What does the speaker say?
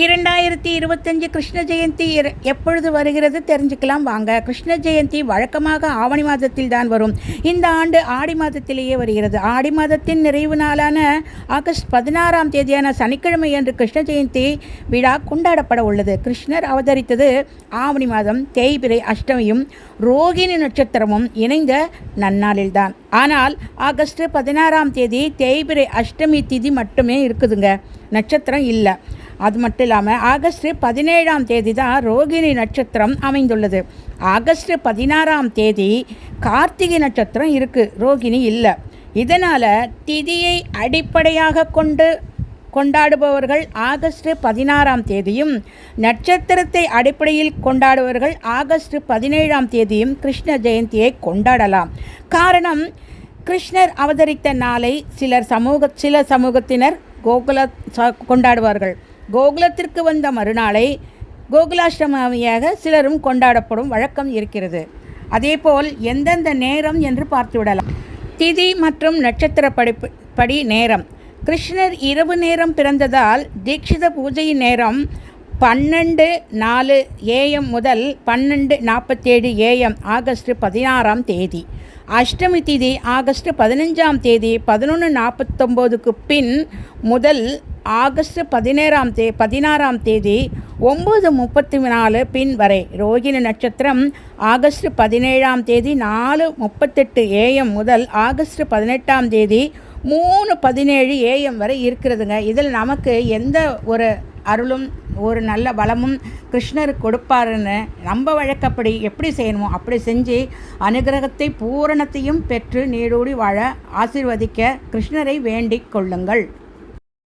இரண்டாயிரத்தி இருபத்தஞ்சு கிருஷ்ண ஜெயந்தி எப்பொழுது வருகிறது தெரிஞ்சுக்கலாம் வாங்க. கிருஷ்ண ஜெயந்தி வழக்கமாக ஆவணி மாதத்தில் தான் வரும். இந்த ஆண்டு ஆடி மாதத்திலேயே வருகிறது. ஆடி மாதத்தின் நிறைவு நாளான ஆகஸ்ட் பதினாறாம் தேதியான சனிக்கிழமை அன்று கிருஷ்ண ஜெயந்தி விழா கொண்டாடப்பட உள்ளது. கிருஷ்ணர் அவதரித்தது ஆவணி மாதம் தேய்பிரை அஷ்டமியும் ரோகிணி நட்சத்திரமும் இணைந்த நன்னாளில்தான். ஆனால் ஆகஸ்ட் பதினாறாம் தேதி தேய்பிரை அஷ்டமி திதி மட்டுமே இருக்குதுங்க. நட்சத்திரம் இல்லை. அது மட்டும் இல்லாமல் ஆகஸ்ட் பதினேழாம் தேதி தான் ரோகிணி நட்சத்திரம் அமைந்துள்ளது. ஆகஸ்ட் பதினாறாம் தேதி கார்த்திகை நட்சத்திரம் இருக்குது ரோகிணி இல்லை. இதனால் திதியை அடிப்படையாக கொண்டு கொண்டாடுபவர்கள் ஆகஸ்ட் பதினாறாம் தேதியும் நட்சத்திரத்தை அடிப்படையில் கொண்டாடுபவர்கள் ஆகஸ்ட் பதினேழாம் தேதியும் கிருஷ்ண ஜெயந்தியை கொண்டாடலாம். காரணம் கிருஷ்ணர் அவதரித்த நாளை சிலர் சமூக சில சமூகத்தினர் கோகுல கொண்டாடுவார்கள். கோகுலத்திற்கு வந்த மறுநாளை கோகுலாஷ்டமியாக சிலரும் கொண்டாடப்படும் வழக்கம் இருக்கிறது. அதேபோல் எந்தெந்த நேரம் என்று பார்த்துவிடலாம். திதி மற்றும் நட்சத்திர படிப்பு படி நேரம். கிருஷ்ணர் இரவு நேரம் பிறந்ததால் தீட்சித பூஜையின் நேரம் பன்னெண்டு நாலு ஏஎம் முதல் பன்னெண்டு நாற்பத்தேழு ஏஎம் ஆகஸ்ட் பதினாறாம் தேதி. அஷ்டமி திதி ஆகஸ்ட் பதினஞ்சாம் தேதி பதினொன்று நாற்பத்தொம்போதுக்கு பின் முதல் ஆகஸ்ட் பதினேழாம் தே பதினாறாம் தேதி ஒம்பது முப்பத்தி நாலு பின் வரை. ரோகிணி நட்சத்திரம் ஆகஸ்ட் பதினேழாம் தேதி நாலு முப்பத்தெட்டு ஏஎம் முதல் ஆகஸ்ட் பதினெட்டாம் தேதி மூணு பதினேழு ஏஎம் வரை இருக்கிறதுங்க. இதில் நமக்கு எந்த ஒரு அருளும் ஒரு நல்ல பலமும் கிருஷ்ணர் கொடுப்பாருன்னு நம்ம வழக்கப்படி எப்படி செய்யணுமோ அப்படி செஞ்சு அனுகிரகத்தை பூரணத்தையும் பெற்று நீடூடி வாழ ஆசிர்வதிக்க கிருஷ்ணரை வேண்டிக் கொள்ளுங்கள்.